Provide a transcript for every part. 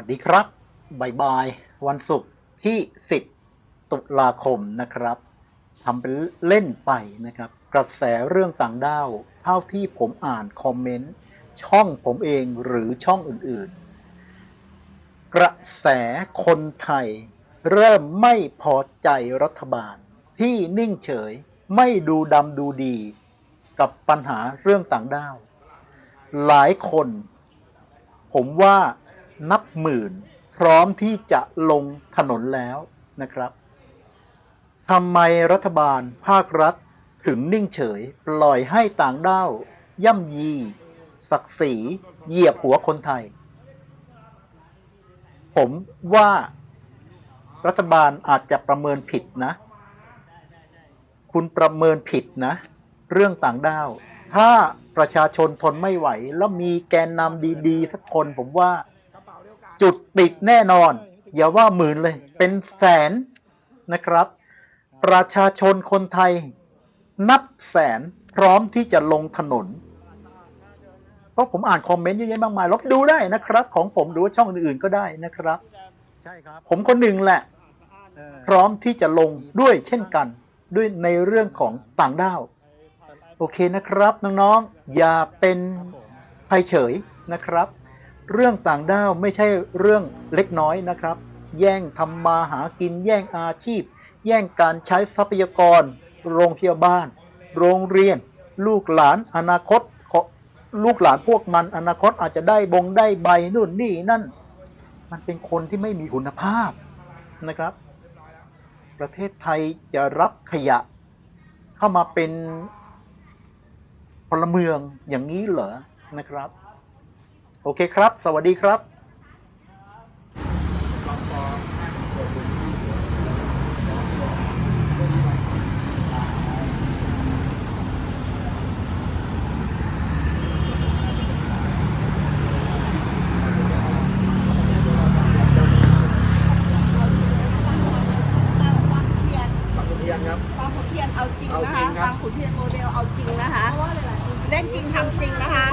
วัสดีครับบายๆวันศุกร์ที่ 10 ตุลาคมนะครับทำเป็นเล่นไปนะครับ กระแสเรื่องต่างด้าว เท่าที่ผมอ่านคอมเมนต์ ช่องผมเองหรือช่องอื่นๆ กระแสคนไทย เริ่มไม่พอใจรัฐบาล ที่นิ่งเฉยไม่ดูดำดูดี กับปัญหาเรื่องต่างด้าว หลายคน ผมว่า นับหมื่น พร้อมที่จะลงถนนแล้วนะครับทำไมรัฐบาลภาครัฐถึงนิ่งเฉย ปล่อยให้ต่างด้าว ย่ำยี ศักดิ์ศรีเหยียบหัวคนไทย ผมว่ารัฐบาลอาจจะประเมินผิดนะ คุณประเมินผิดนะ เรื่องต่างด้าว ถ้าประชาชนทนไม่ไหว แล้วมีแกนนำดี ๆ สักคนผมว่า จุดติดแน่นอน อย่าว่าหมื่นเลย เป็นแสนนะครับ ประชาชนคนไทย นับแสนพร้อมที่จะลงถนน เพราะผมอ่านคอมเมนต์เยอะแยะมากมายลบดูได้นะครับ ของผมหรือว่าช่องอื่นๆก็ได้นะครับ ใช่ครับ ผมคนหนึ่งแหละเออพร้อมที่จะลงด้วยเช่นกัน ด้วยในเรื่องของต่างด้าว โอเคนะครับน้องๆ อย่าเป็นครับผมภัยเฉยนะครับ เรื่องต่างด้าวไม่ใช่เรื่องเล็กน้อยนะครับ แย่งทำมาหากินแย่งอาชีพ แย่งการใช้ทรัพยากร โรงพยาบาล โรงเรียน ลูกหลานอนาคต ลูกหลานพวกมันอนาคตอาจจะได้บงได้ใบนู่นนี่นั่น มันเป็นคนที่ไม่มีคุณภาพนะครับ ประเทศไทยจะรับขยะ เข้ามาเป็นพลเมืองอย่างนี้เหรอนะครับ อเคครับ สวัสดีครับเทียนบางขุนเทียนครับฟังขุนเทียนเอาจริงเอานะจริคะงครับฟังขุนเทียนโมเดลเอาจริงนะคะ เล่นจริงทำจริงนะคะ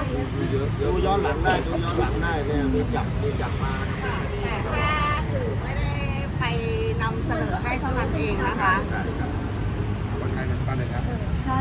ดูย้อนหลังได้ดูย้อนหลังได้เนี่ยมีจับมีจับมาแต่แค่สื่อไม่ได้ไปนำเสนอให้เท่านั้นเองนะคะ ใช่ครับคนไทยเหมือนกันเลยครับ ใช่